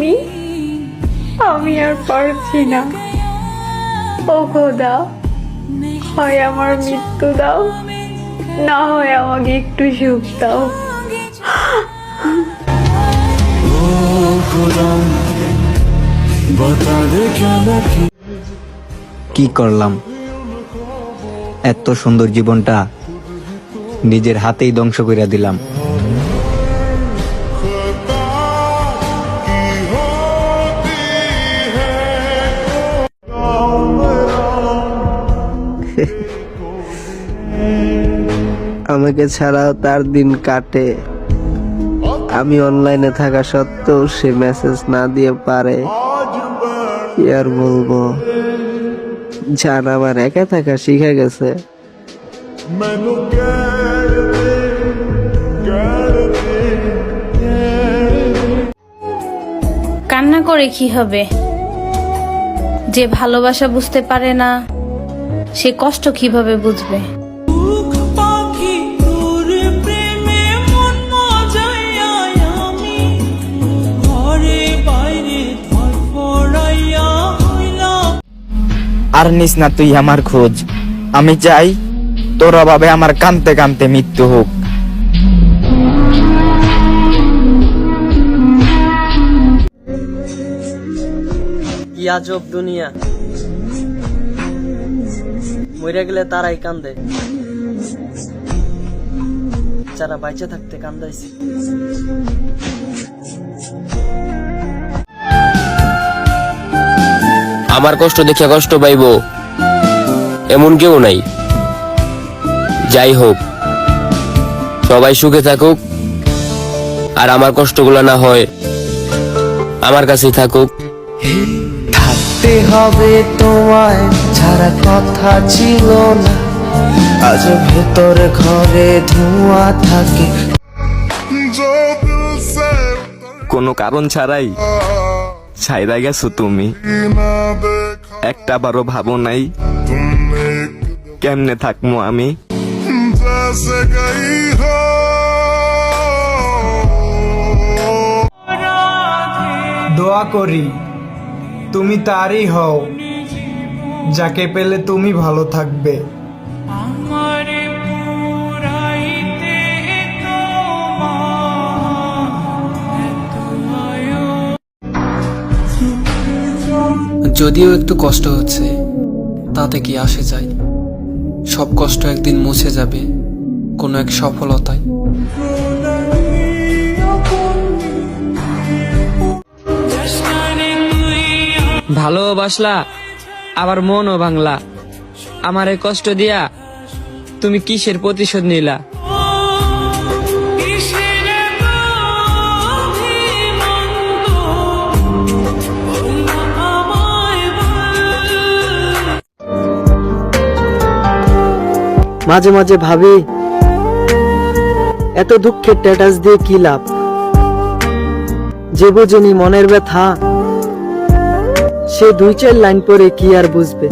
আমি? আমি আর পারছি না। ও খোদা হয় আমার মৃত্যু দাও। না হয় আমাকে একটু সুখ দাও। কি করলাম? এত সুন্দর জীবনটা নিজের হাতেই ধ্বংস করে দিলাম। আমাকে ছাড়াও তার দিন কাটে। আমি অনলাইনে থাকা সত্ত্বেও সে মেসেজ না দিয়ে পারে। কি আর বলব যার আমার একা থাকা শিখে গেছে। কান্না করে কি হবে? যে ভালোবাসা বুঝতে পারে না। সে কষ্ট কীভাবে বুঝবে? মন আর নিস না তুই আমার খোঁজ। আমি চাই তোর অভাবে আমার কানতে কানতে মৃত্যু হোক। কি আজব দুনিয়া। মরে গেলে তারাই কান্দে। যারা বাইচে থাকতে কান্দাইছে। আমার কষ্ট দেখে কষ্ট পাইব, এমন কেউ নাই। যাই হোক, সবাই সুখে থাকুক, আর আমার কষ্টগুলো না হয়, আমার কাছেই থাকুক। থাকতে হবে তোমায় ছাড়া কথা ছিল না। আজ ভেতর ঘরে ধোঁয়া থাকে। কোনো কারণ ছাড়াই ছাইরা গেছো তুমি। একটা বারো ভাবো নাই কেমনে থাকব আমি? দোয়া করি। তুমি তারই হও যাকে পেলে তুমি ভালো থাকবে। আমার পুরাইতে তোমার এত আয়ো যদিও একটু কষ্ট হচ্ছে তাতে কি আসে যায়? সব কষ্ট একদিন মুছে যাবে কোনো এক সফলতায়। ভালোবাসলা, আবার মনও ভাঙলা। আমারে কষ্ট দিয়া তুমি কিসের প্রতিশোধ নিলা? মাঝে মাঝে ভাবি, এত দুঃখের স্ট্যাটাস দিয়ে কি লাভ? যে বোঝেনি মনের ব্যথা সে দুই চার লাইন পরে কি আর বুঝবে?